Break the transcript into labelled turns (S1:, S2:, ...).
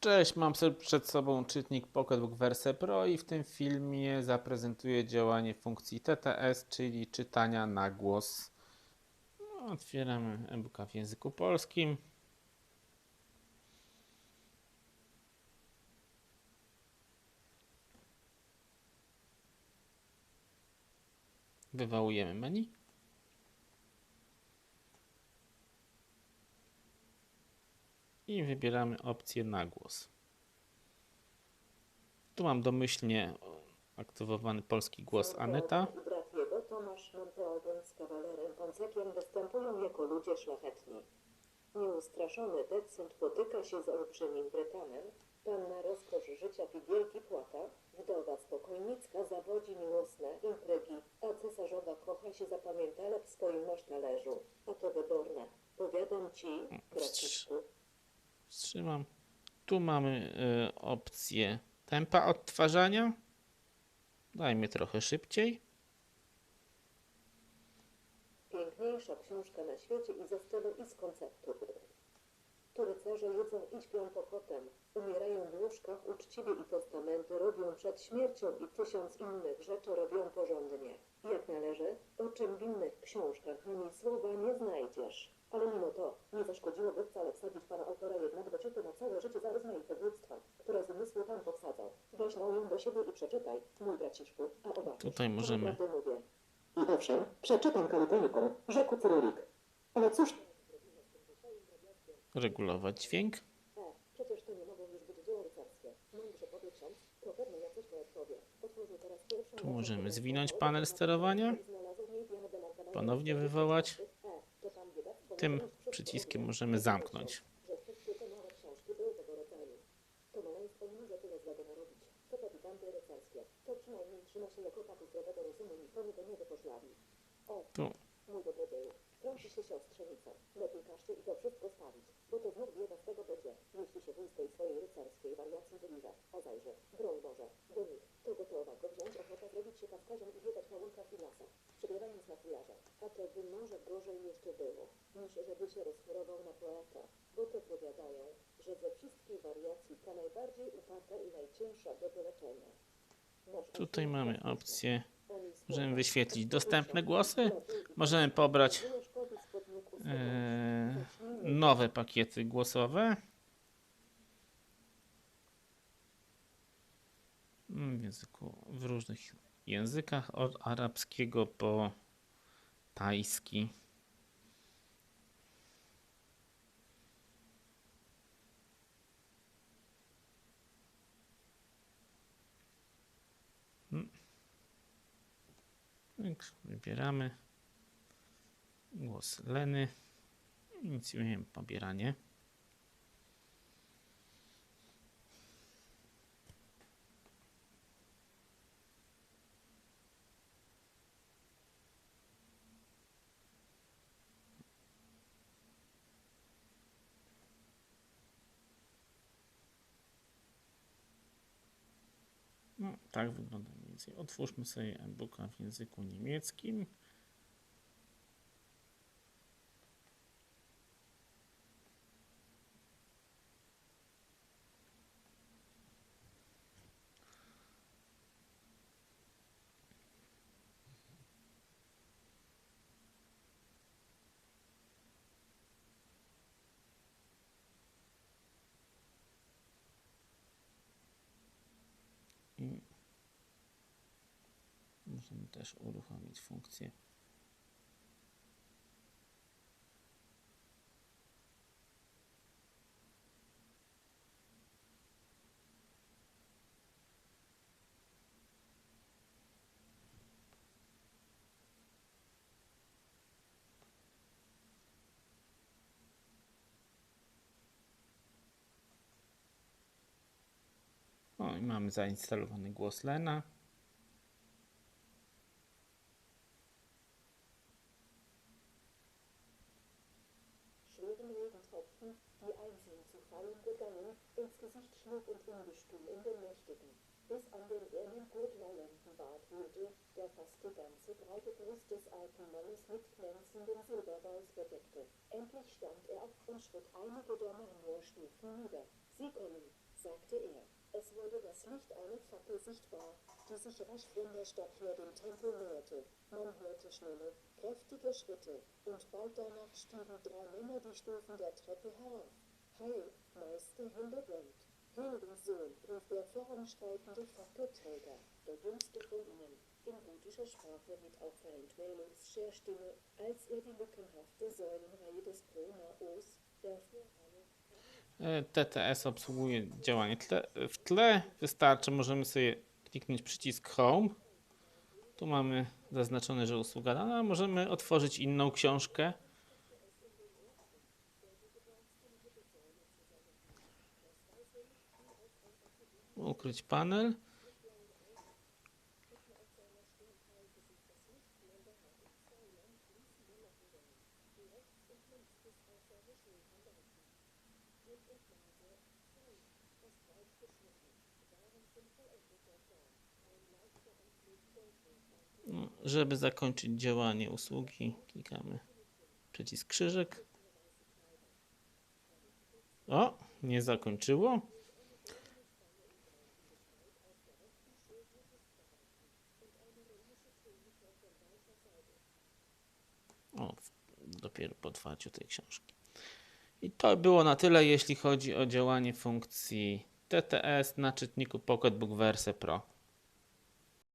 S1: Cześć, mam przed sobą czytnik Pocketbook Verse Pro i w tym filmie zaprezentuję działanie funkcji TTS, czyli czytania na głos. No, Otwieramy e-booka w języku polskim. Wywołujemy menu. I wybieramy opcję na głos. Tu mam domyślnie aktywowany polski głos Aneta.
S2: I Tomasz Monteogen z kawalerem Poncekiem występują jako ludzie szlachetni. Nieustraszony decent potyka się z olbrzymim Brytanem, panna rozkosz życia Figielki płata, wdowa spokojnicka zawodzi miłosne intrygi, a cesarzowa kocha się zapamiętale w swoim masztalerzu. A to wyborne. Powiadam ci, braciszku,
S1: Wstrzymam. Tu mamy y, opcję tempa odtwarzania. Dajmy trochę szybciej.
S2: Piękniejsza książka na świecie i ze stylu i z konceptu. Tu rycerze jedzą i śpią pokotem, umierają w łóżkach uczciwie i testamenty robią przed śmiercią i tysiąc innych rzeczy robią porządnie. Jak należy, o czym w innych książkach ani słowa nie znajdziesz. Ale mimo to nie zaszkodziłoby wcale wsadzić pana autora jednak do ciutu na całe życie za rozmaite głupstwa, które z umysłu pan powsadzał. Weź ją do siebie i przeczytaj, mój braciszku, a obaczysz.
S1: Tutaj możemy-.
S2: I owszem, przeczytam kaliponiką, rzekł Cyrylik. Ale cóż...
S1: Regulować dźwięk.
S2: E, przecież to nie mogą już być dzieła rycerskie. Mądrze powie ksiądz, to pewno jacyś poetkowie. Otworzył teraz pierwszą...
S1: Tu możemy zwinąć panel sterowania. Ponownie wywołać. Tym przyciskiem możemy zamknąć. Tu
S2: mój dobrodzieju, trąci się siostrzenica. Lepiej każcie i to wszystko stawić, bo to znów bieda z tego będzie, jeśli się wuj z tej swojej wariacji wyliże. A zajrzy, broń Boże, do nich, to gotowa go wziąć ochota zrobić się kaskarzem i biegać na łąkach i lasach, przygrywając na filarze. A to by może gorzej jeszcze było, niż żeby się rozchorował na poeta, bo to powiadają, że ze wszystkich wariacji ta najbardziej uparta i najcięższa do wyleczenia.
S1: Tutaj mamy opcję. Możemy wyświetlić dostępne głosy. Możemy pobrać e, nowe pakiety głosowe. Mm, W języku, w różnych językach, od arabskiego po tajski. Wybieramy głos Leny. Inicjujemy pobieranie. No, tak wygląda. Otwórzmy sobie e-booka w języku niemieckim. I możemy też uruchomić funkcję O, i mamy zainstalowany głos Lena.
S2: Fallen begannen, ins Gesicht schlug und ungestüm in den Nächtigen, bis an den Erlengut-Lendenbart wühlte, der fast die ganze breite Brust des alten Mannes mit glänzenden Silberballs bedeckte. Endlich stand er auf und schritt einige der Marmorstufen nieder. Sie kommen, sagte er. Es wurde das Licht einer Fackel sichtbar, die sich rasch von der Stadt her dem Tempel näherte. Man hörte schnelle, kräftige Schritte, und bald danach stiegen drei Männer die Stufen der Treppe herauf. Heil, Meister Hildebrandt. Hildensohn, rief der voranschreitende Fackelträger, ihnen, in gotischer Sprache mit auffallend mehlungscher Stimme, als er die lückenhafte Säulenreihe des Pronaos, der Vorhalle
S1: TTS obsługuje działanie tle, w tle. Wystarczy, możemy sobie kliknąć przycisk Home. Tu mamy zaznaczone, że usługa dana. Możemy otworzyć inną książkę. Ukryć panel. Żeby zakończyć działanie usługi, klikamy przycisk krzyżyk. O, nie zakończyło. O, w- dopiero po otwarciu tej książki. I to było na tyle, jeśli chodzi o działanie funkcji TTS na czytniku Pocketbook Verse Pro.